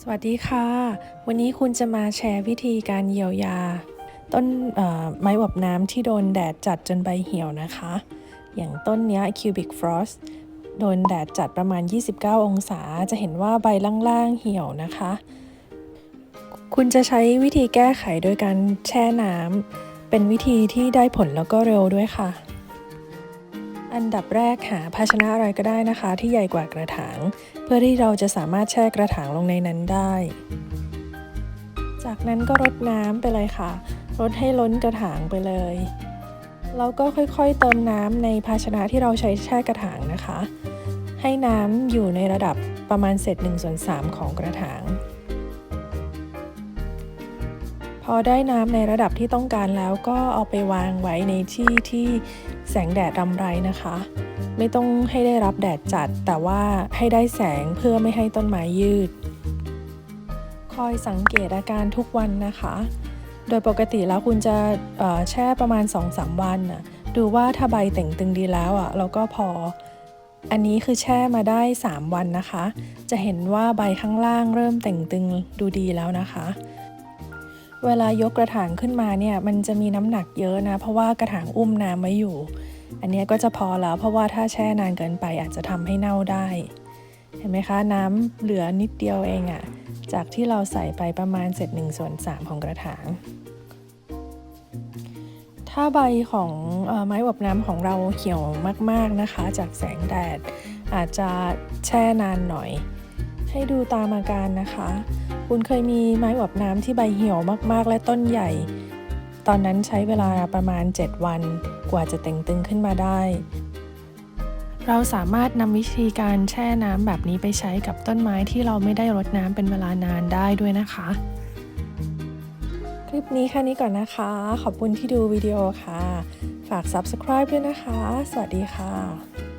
สวัสดีค่ะ วันนี้คุณจะมาแชร์วิธีการเยียวยา ต้นไม้อบน้ำที่โดนแดดจัดจนใบเหี่ยวนะคะ อย่างต้นนี้ย cubic frost โดนแดดจัดประมาณ 29 องศา จะเห็นว่าใบล่างๆเหี่ยวนะคะ คุณจะใช้วิธีแก้ไขโดยการแช่น้ำเป็นวิธีที่ได้ผลแล้วก็เร็วด้วยค่ะ อันดับแรกหาภาชนะอะไรก็ได้นะคะ ที่ใหญ่กว่ากระถาง เพื่อที่เราจะสามารถแช่กระถางลงในนั้นได้ จากนั้นก็รดน้ำไปเลยค่ะรดให้ล้นกระถางไปเลยแล้วก็ค่อยๆเติมน้ำในภาชนะที่เราใช้แช่กระถางนะคะ ให้น้ำอยู่ในระดับประมาณเศษ1ส่วน3ของกระถาง พอได้น้ำในระดับที่ต้องการแล้วก็เอาไปวางไว้ในที่ที่แสงแดดรำไรนะคะ ไม่ต้องให้ได้รับแดดจัด แต่ว่าให้ได้แสงเพื่อไม่ให้ต้นไม้ยืด คอยสังเกตอาการทุกวันนะคะ โดยปกติแล้วคุณจะแช่ประมาณ 2-3 วันนะดูว่าถ้าใบเต่งตึงดีแล้วอะเราก็พอ อันนี้คือแช่มาได้ 3 วันนะคะ จะเห็นว่าใบข้างล่างเริ่มเต่งตึงดูดีแล้วนะคะ เวลายกกระถางขึ้นมาเนี่ยมันจะมีน้ำหนักเยอะนะ เพราะว่ากระถางอุ้มน้ำไว้อยู่ อันนี้ก็จะพอแล้วเพราะว่าถ้าแช่นานเกินไปอาจจะทำให้เน่าได้ เห็นไหมคะน้ำเหลือนิดเดียวเองอะจากที่เราใส่ไปประมาณเศษหนึ่งส่วนสามของกระถาง ถ้าใบของอไม้อบน้ำของเราเหี่ยวมากๆนะคะ จากแสงแดดอาจจะแช่นานหน่อย ให้ดูตามอาการนะคะ คุณเคยมีไม้อบน้ำที่ใบเหี่ยวมากๆ และต้นใหญ่ ตอนนั้นใช้เวลาประมาณ 7 วันกว่าจะเต่งตึงขึ้นมาได้ เราสามารถนำวิธีการแช่น้ำแบบนี้ไปใช้กับต้นไม้ที่เราไม่ได้รดน้ำเป็นเวลานานได้ด้วยนะคะ คลิปนี้แค่นี้ก่อนนะคะ ขอบคุณที่ดูวิดีโอค่ะ ฝาก subscribe ด้วยนะคะ สวัสดีค่ะ